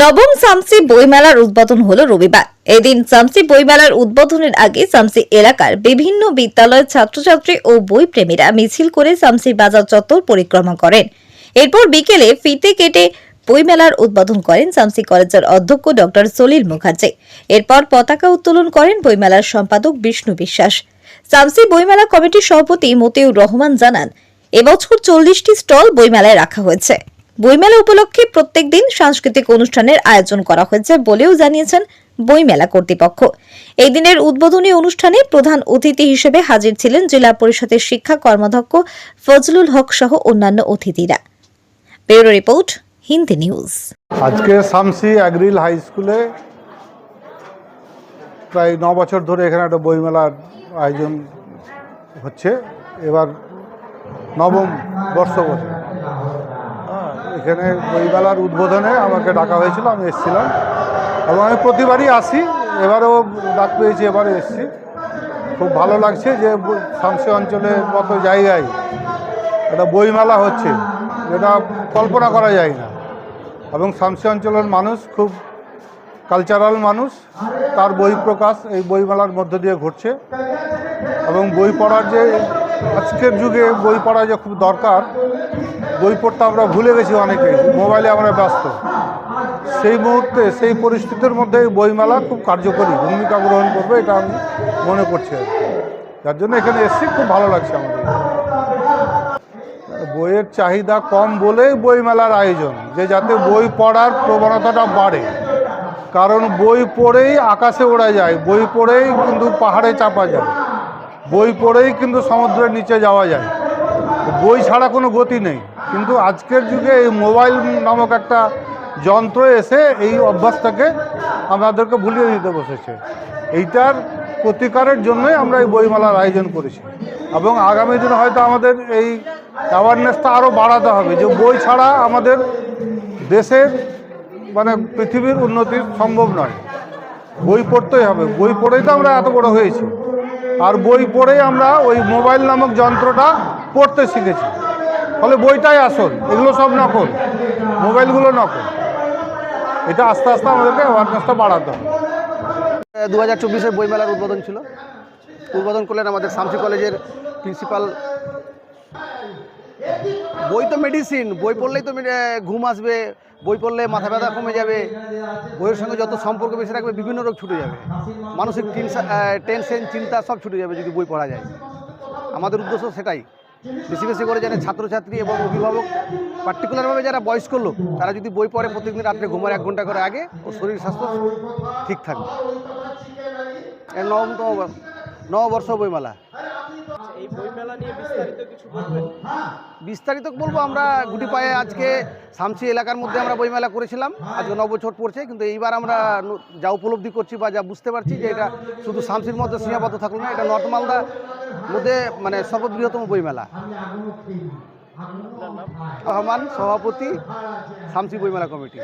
নবম সামসি বইমেলার উদ্বোধন হলো রবিবার। এদিন সামসি বইমেলার উদ্বোধনের আগে সামসি এলাকার বিভিন্ন বিদ্যালয়ের ছাত্রছাত্রী ও বই প্রেমীরা মিছিল করে সামসি বাজার চত্বর পরিক্রমা করেন। এরপর বিকেলে ফিতে কেটে বইমেলার উদ্বোধন করেন সামসি কলেজের অধ্যক্ষ ডক্টর সলিল মুখার্জি। এরপর পতাকা উত্তোলন করেন বইমেলার সম্পাদক বিষ্ণু বিশ্বাস। সামসি বইমেলা কমিটির সভাপতি মতিউর রহমান জানান, এবছর চল্লিশটি স্টল বইমেলায় রাখা হয়েছে। বইমেলা উপলক্ষে প্রত্যেক দিন সাংস্কৃতিক অনুষ্ঠানের আয়োজন করা হয়েছে বলেও জানিয়েছেন বইমেলা কর্তৃপক্ষ। এই দিনের উদ্বোধনী অনুষ্ঠানে প্রধান অতিথি হিসেবে হাজির ছিলেন জেলা পরিষদের শিক্ষা কর্মাধ্যক্ষ ফজলুল হক সহ অন্যান্য অতিথিরা। Bureau report, Hindi news. আজকে শামসি অ্যাগ্রিল হাই স্কুলে প্রায় ন বছর ধরে এখানে একটা বইমেলার আয়োজন হচ্ছে। এবার নবম বর্ষ বসে এখানে বইমেলার উদ্বোধনে আমাকে ডাকা হয়েছিল, আমি এসেছিলাম। এবং আমি প্রতিবারই আসি, এবারেও ডাক পেয়েছি, এবারে এসেছি। খুব ভালো লাগছে যে শামসি অঞ্চলের মতো জায়গায় একটা বইমেলা হচ্ছে, যেটা কল্পনা করা যায় না। এবং শামসি অঞ্চলের মানুষ, খুব কালচারাল মানুষ, তার বই প্রকাশ এই বইমেলার মধ্য দিয়ে ঘটছে। এবং বই পড়ার যে আজকের যুগে বই পড়া যে খুব দরকার, বই পড়তে আমরা ভুলে গেছি অনেকেই মোবাইলে আমরা ব্যস্ত। সেই মুহূর্তে, সেই পরিস্থিতির মধ্যে বইমেলা খুব কার্যকরী ভূমিকা গ্রহণ করবে এটা আমি মনে করছি আর কি। যার জন্য এখানে এসেছি খুব ভালো লাগছে আমাদের। বইয়ের চাহিদা কম বলেই বইমেলার আয়োজন, যে যাতে বই পড়ার প্রবণতাটা বাড়ে। কারণ বই পড়েই আকাশে ওড়া যায়, বই পড়েই কিন্তু পাহাড়ে চাপা যায়। বই পড়েই কিন্তু সমুদ্রের নিচে যাওয়া যায়। বই ছাড়া কোনো গতি নেই। কিন্তু আজকের যুগে এই মোবাইল নামক একটা যন্ত্র এসে এই অভ্যাসটাকে আমাদেরকে ভুলিয়ে দিতে বসেছে। এইটার প্রতিকারের জন্যই আমরা এই বইমেলার আয়োজন করেছি। এবং আগামী দিনে হয়তো আমাদের এই অ্যাওয়ারনেসটা আরও বাড়াতে হবে যে বই ছাড়া আমাদের দেশের মানে পৃথিবীর উন্নতি সম্ভব নয়। বই পড়তেই হবে। বই পড়েই তো আমরা এত বড় হয়েছি। আর বই পড়েই আমরা ওই মোবাইল নামক যন্ত্রটা পড়তে শিখেছি। ফলে বইটাই আসল, এগুলো সব নকল, মোবাইলগুলো নকল। এটা আস্তে আস্তে আমাদেরকে অ্যাওয়ারনেসটা বাড়াতে হবে। দু হাজার চব্বিশের বইমেলার উদ্বোধন ছিল। উদ্বোধন করলেন আমাদের শামসি কলেজের প্রিন্সিপাল বই তো মেডিসিন বই পড়লেই তো ঘুম আসবে বই পড়লে মাথা ব্যথা কমে যাবে, বইয়ের সঙ্গে যত সম্পর্ক বেশি রাখবে, বিভিন্ন রোগ ছুটে যাবে। মানসিক টেনশন, চিন্তা সব ছুটে যাবে যদি বই পড়া যায়। আমাদের উদ্দেশ্য সেটাই। বেশি বেশি করে যেন ছাত্রছাত্রী এবং অভিভাবক পার্টিকুলারভাবে যারা বয়স্ক লোক, তারা যদি বই পড়ে প্রত্যেকদিন রাত্রে ঘুমার এক ঘণ্টা করে আগে, ও শরীর, স্বাস্থ্য ঠিক থাকবে। নবমতম নববর্ষ বইমেলা। নিয়ে বিস্তারিত বলব, আমরা গুটি পায়ে আজকে শামসি এলাকার মধ্যে আমরা বইমেলা করেছিলাম। আজকে নবছর পড়ছে, কিন্তু এইবার আমরা যা উপলব্ধি করছি বা যা বুঝতে পারছি যে এটা শুধু শামসির মধ্যে সীমাবদ্ধ থাকল না, এটা নর্থ মালদার মধ্যে মানে সর্ববৃহত্তম বইমেলা। রহমান সভাপতি শামসি বইমেলা কমিটি।